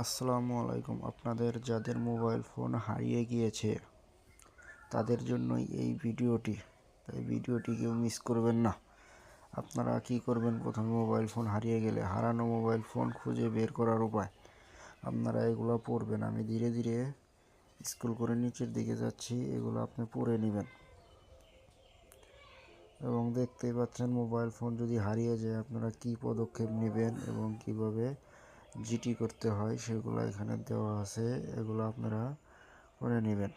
আসসালামু আলাইকুম। আপনাদের যাদের মোবাইল ফোন হারিয়ে গিয়েছে, তাদের জন্যই এই ভিডিওটি। তাই ভিডিওটি কেউ মিস করবেন না। আপনারা কি করবেন? প্রথমে মোবাইল ফোন হারিয়ে গেলে হারানো মোবাইল ফোন খুঁজে বের করার উপায়। আপনারা এগুলো পড়বেন। আমি ধীরে ধীরে স্কুল করে নিচের দিকে যাচ্ছি। এগুলো আপনি পড়ে নেবেন। এবং দেখতেই পাচ্ছেন মোবাইল ফোন যদি হারিয়ে যায়, আপনারা কি পদক্ষেপ নেবেন এবং কীভাবে জিটি করতে হয় সেগুলো এখানে দেওয়া আছে এগুলো আপনারা করে নেবেন।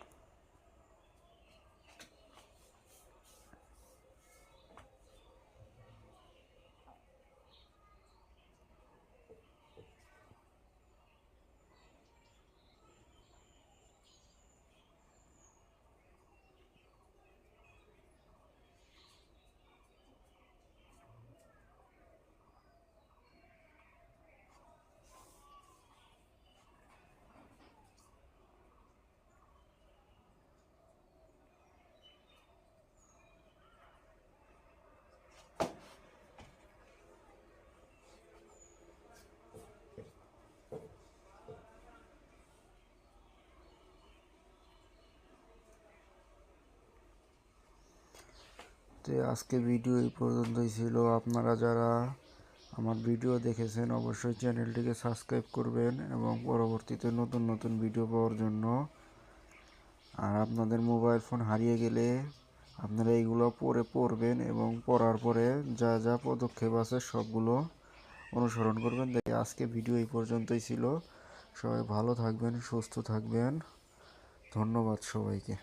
তো আজকে ভিডিও এই পর্যন্তই ছিল। আপনারা যারা আমার ভিডিও দেখেছেন, অবশ্যই চ্যানেলটিকে সাবস্ক্রাইব করবেন এবং পরবর্তীতে নতুন নতুন ভিডিও পাওয়ার জন্য। আর আপনাদের মোবাইল ফোন হারিয়ে গেলে আপনারা এইগুলো পরে পড়বেন এবং পড়ার পরে যা যা পদক্ষেপ আছে সবগুলো অনুসরণ করবেন। তাই আজকে ভিডিও এই পর্যন্তই ছিল। সবাই ভালো থাকবেন, সুস্থ থাকবেন। ধন্যবাদ সবাইকে।